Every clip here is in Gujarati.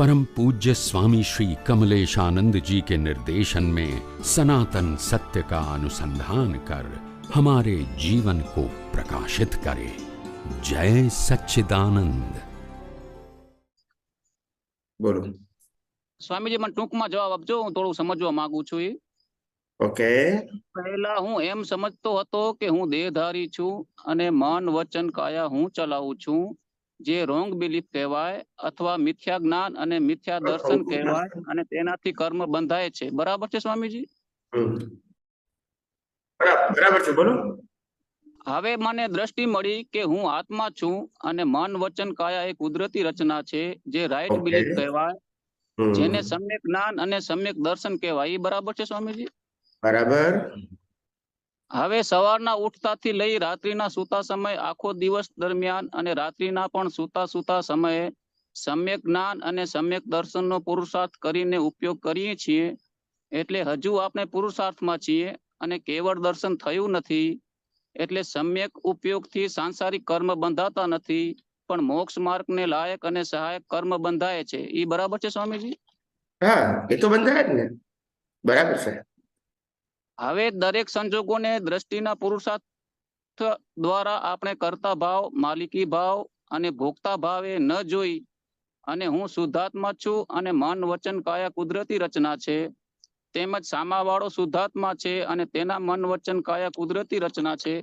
परम पूज्य स्वामी श्री कमलेशानंद जी के निर्देशन में सनातन सत्य का अनुसंधान कर हमारे जीवन को प्रकाशित करे जय सच्चिदानंद બોલો સ્વામીજી મને ટૂંકમાં જવાબ આપજો હું થોડું સમજવા માંગુ છું એ ઓકે પહેલા હું એમ સમજતો હતો કે હું દેહધારી છું અને મન વચન કાયા હું ચલાવું છું જે રોંગ બિલીફ કહેવાય અથવા મિથ્યા જ્ઞાન અને મિથ્યા દર્શન કહેવાય. અને તેનાથી કર્મ બંધાય છે. બરાબર છે સ્વામીજી? બરાબર બરાબર છે બોલો. હવે મને દ્રષ્ટિ મળી કે હું આત્મા છું અને મન વચન કાયા એ કુદરતી રચના છે જે રાઈટ. બિલીફ કહેવાય. જેને સમ્યક જ્ઞાન અને સમ્યક દર્શન કહેવાય. એ બરાબર છે સ્વામીજી? બરાબર. હવે સવારના ઉઠતાથી લઈ રાત્રિના સૂતા સમય, આખો દિવસ દરમિયાન અને રાત્રિના પણ સૂતા સૂતા સમયે સમ્યક જ્ઞાન અને સમ્યક દર્શનનો પુરુષાર્થ કરીને ઉપયોગ કરીએ છીએ. એટલે હજુ આપણે પુરુષાર્થમાં છીએ અને કેવળ દર્શન થયું નથી. એટલે સમ્યક ઉપયોગથી સાંસારિક કર્મ બંધાતા નથી, પણ મોક્ષ માર્ગને લાયક અને સહાયક કર્મ બંધાય છે. એ બરાબર છે સ્વામીજી? હા, એ તો બંધાય જ ને. બરાબર છે. હવે દરેક સંજોગોને દ્રષ્ટિના પુરુષાર્થ દ્વારા આપણે કરતા ભાવ, માલિકી ભાવ અને ભોગતા ભાવે ન જોઈ અને હું શુદ્ધાત્મા છું અને મન વચન કાયા કુદરતી રચના છે, તેમજ સામાવાળો શુદ્ધાત્મા છે અને તેના મન વચન કાયા કુદરતી રચના છે,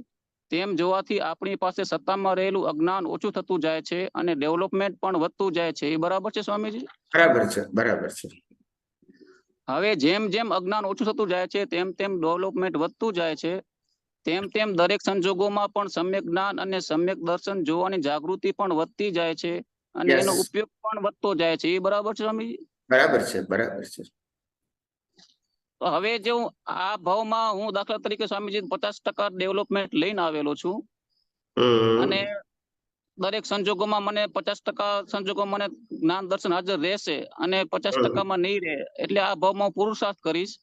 તેમ જોવાથી આપણી પાસે સત્તામાં રહેલું અજ્ઞાન ઓછું થતું જાય છે અને ડેવલપમેન્ટ પણ વધતું જાય છે. એ બરાબર છે સ્વામીજી? બરાબર છે બરાબર છે. હવે જેમ જેમ અજ્ઞાન ઓછું થતું જાય છે તેમ તેમ ડેવલપમેન્ટ વધતું જાય છે. તેમ તેમ દરેક સંજોગોમાં પણ સમ્યક જ્ઞાન અને સમ્યક દર્શન જોવાની જાગૃતિ પણ વધતી જાય છે અને એનો ઉપયોગ પણ વધતો જાય છે. એ બરાબર છે સ્વામીજી બરાબર છે બરાબર છે. તો હવે જો હું આ ભાવમાં હું દાખલા તરીકે સ્વામીજી પચાસ ટકા ડેવલપમેન્ટ લઈને આવેલો છું. અને દરેક સંજોગોમાં મને પચાસ ટકા સંજોગોમાં મને જ્ઞાન દર્શન હાજર રહેશે અને પચાસ ટકામાં નહીં રહે એટલે આ ભાવમાં પુરુષાર્થ કરીશ.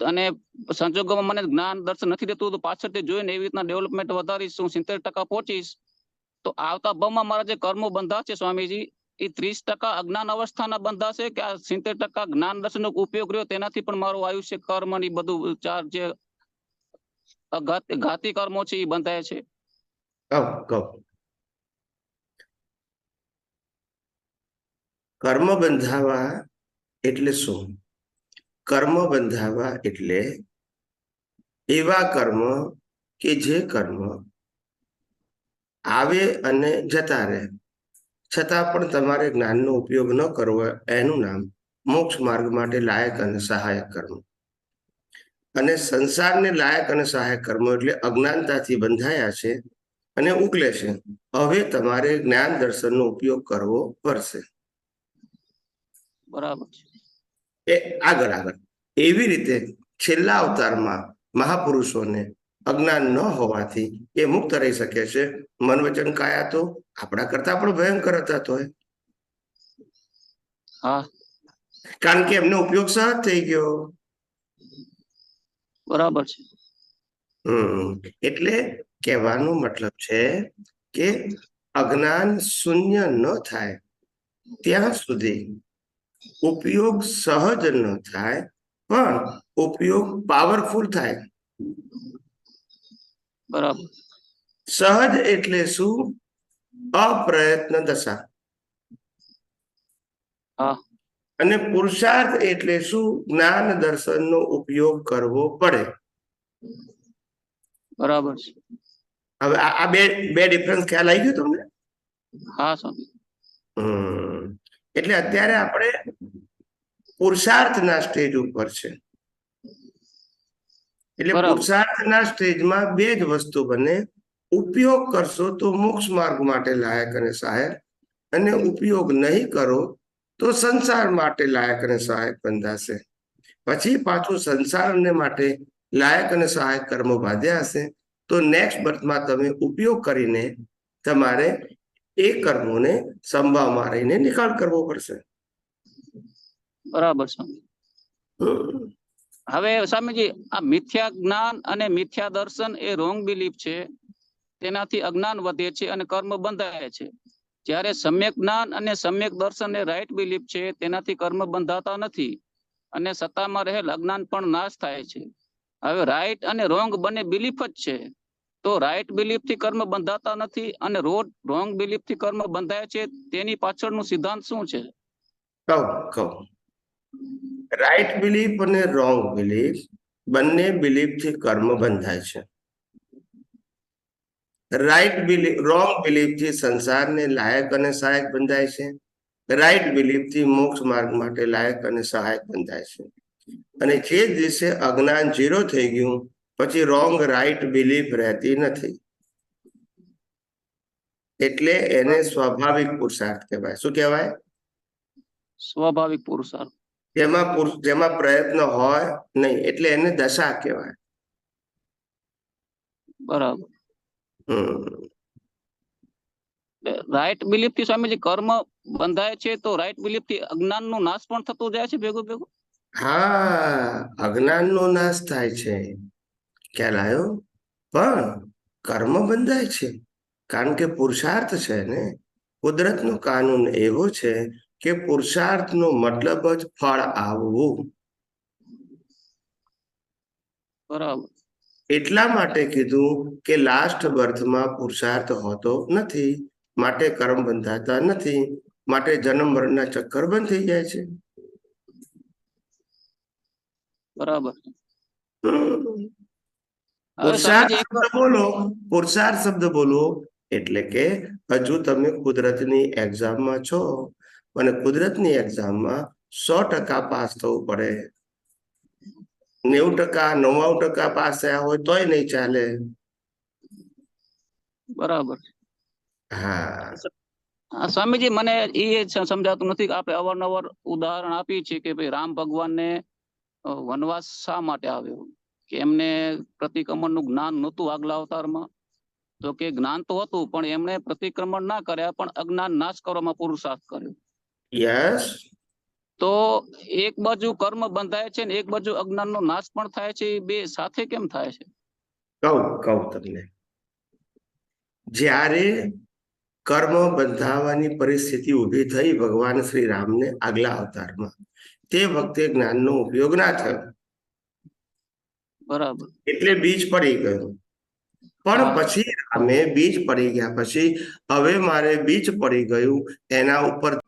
અને સંજોગોમાં મને જ્ઞાન દર્શન નથી રહેતું તો પાછળથી જોઈને એવી રીતના ડેવલપમેન્ટ વધારીશ હું સિત્તેર ટકા પહોંચીશ. તો આવતા ભાવમાં મારા જે કર્મો બંધાશે સ્વામીજી એ ત્રીસ ટકા અજ્ઞાન અવસ્થાના બંધાશે કે આ સિત્તેર ટકા જ્ઞાન દર્શનનો ઉપયોગ રહ્યો તેનાથી પણ મારું આયુષ્ય કર્મ ને બધું ચાર જે ઘાતી કર્મો છે એ બંધાય છે. કહો કહો. કર્મ બંધાવા એટલે શું? કર્મ બંધાવા એટલે એવા કર્મ કે જે કર્મ આવે અને જતા રહે. છતાં પણ તમારે જ્ઞાનનો ઉપયોગ ન કરવો એનું નામ મોક્ષ માર્ગ માટે લાયક અને સહાયક કર્મ. અને સંસારને લાયક અને સહાયક કર્મ એટલે અજ્ઞાનતાથી બંધાયા છે અને ઉકલે છે. હવે તમારે જ્ઞાન દર્શનનો ઉપયોગ કરવો પડશે. બરાબર છે. એ આગળ આગળ. એવી રીતે છેલ્લા અવતારમાં મહાપુરુષોને અજ્ઞાન ન હોવાથી એ મુક્ત રહી શકે છે. મન વચન કાયા તો આપણા કરતા પણ ભયંકર હતા તો હા. કારણ કે એમનો ઉપયોગ સહજ થઈ ગયો. બરાબર છે. હમ. એટલે કહેવાનો મતલબ છે કે અજ્ઞાન શૂન્ય ન થાય ત્યાં સુધી ઉપયોગ સહજ ન થાય પણ ઉપયોગ પાવરફુલ થાય. બરાબર. સહજ એટલે શું? અપ્રયત્ન દશા. અને પુરુષાર્થ એટલે શું? જ્ઞાન દર્શન નો ઉપયોગ કરવો પડે. બરાબર છે. હવે આ આ બે બે ડિફરન્સ ખ્યાલ આવી ગયો તમને? હા સ્વામી. હમ. એટલે અત્યારે આપણે પુરુષાર્થના સ્ટેજ ઉપર છે. એટલે પુરુષાર્થના સ્ટેજમાં બે જ વસ્તુ બને. ઉપયોગ કરશો તો મોક્ષ માર્ગ માટે લાયક અને સહાયક અને ઉપયોગ નહીં કરો તો સંસાર માટે લાયક અને સહાયક બંધાશે પછી પાછું સંસારને માટે લાયક અને સહાયક કર્મો બાંધ્યા હશે. તો નેક્સ્ટ બર્થમાં તમે ઉપયોગ કરીને તમારે એ કર્મોને સંભાવમાં મારીને નિકાલ કરવો પડશે. બરાબર છે. હવે સ્વામીજી આ મિથ્યા જ્ઞાન અને મિથ્યા દર્શન એ રોંગ બિલીફ છે. તેનાથી અજ્ઞાન વધે છે અને કર્મ બંધાય છે. જ્યારે સમ્યક જ્ઞાન અને સમ્યક દર્શન એ રાઈટ બિલીફ છે તેનાથી કર્મ બંધાતા નથી અને સત્તામાં રહેલ અજ્ઞાન પણ નાશ થાય છે. હવે રાઈટ અને રોંગ બંને બિલીફ જ છે. તો રાઈટ બિલીફથી કર્મ બંધાતા નથી અને રોડ રોંગ બિલીફથી કર્મ બંધાય છે, તેની પાછળનું સિદ્ધાંત શું છે? કહું કહું. રાઈટ બિલીફ અને રોંગ બિલીફ બંને બિલીફથી કર્મ બંધાય છે. રાઈટ બિલીફ રોંગ બિલીફથી સંસારને લાયક અને સહાયક બંધાય છે. રાઈટ બિલીફથી મોક્ષ માર્ગ માટે લાયક અને સહાયક બંધાય છે. અને જે દિવસે અજ્ઞાન ઝીરો થઈ ગયું પછી રોંગ રાઈટ બિલીફ રહેતી નથી. એટલે એને સ્વાભાવિક પુરુષાર્થ કહેવાય. શું કહેવાય? સ્વાભાવિક પુરુષાર્થ. જેમાં જેમાં પ્રયત્ન હોય નહીં એટલે એને દશા કહેવાય. બરાબર. રાઈટ બિલીફથી સ્વામીજી કર્મ બંધાય છે તો રાઈટ બિલીફથી અજ્ઞાનનું નાશ પણ થતું જાય છે ભેગું ભેગું? હા અજ્ઞાનનો નાશ થાય છે. ખ્યાલ આવ્યો પણ કર્મ બંધાય છે કારણ કે પુરુષાર્થ છે ને? કુદરતનો કાનૂન એવો છે કે પુરુષાર્થનો મતલબ જ ફળ આવવું. બરાબર. એટલા માટે કીધું કે લાસ્ટ બર્થમાં પુરુષાર્થ હોતો નથી માટે કર્મ બંધાતા નથી માટે જન્મ મરણના ચક્કર બંધ થઈ જાય છે. બરાબર હમ. હવે પુરુષાર્થ સ્વામીજી એક શબ્દ બોલો પુરુષાર્થ શબ્દ બોલો એટલે કે હજુ તમે કુદરતની એક્ઝામમાં છો અને કુદરતની એક્ઝામમાં સો ટકા પાસ થવું પડે. નેવું ટકા નવ્વાણું ટકા પાસ થયા હોય તોય નહીં ચાલે. બરાબર. હા. સ્વામીજી મને એ સમજાતું નથી કે આપણે અવારનવાર ઉદાહરણ આપીએ છીએ કે ભાઈ રામ ભગવાનને ને વનવાસ શા માટે આવ્યો? કે એમને પ્રતિક્રમણનું જ્ઞાન નહોતું આગલા અવતારમાં. તો કે જ્ઞાન તો હતું પણ એમણે પ્રતિક્રમણ ના કર્યા પણ અજ્ઞાન નાશ કરવામાં પુરુષાર્થ કર્યો. યસ તો એક બાજુ કર્મ બંધાય છે ને એક બાજુ અજ્ઞાન નો નાશ પણ થાય છે બે સાથે કેમ થાય છે? કહું કહું તમને. જ્યારે કર્મ બંધાવવાની પરિસ્થિતિ ઊભી થઈ ભગવાન શ્રી રામને આગલા અવતારમાં તે વખતે જ્ઞાનનો ઉપયોગ ના થયો. બરાબર. એટલે બીજ પડી ગયું. પણ પછી અમે બીજ પડી ગયા. પછી હવે મારે બીજ પડી ગયું એના ઉપર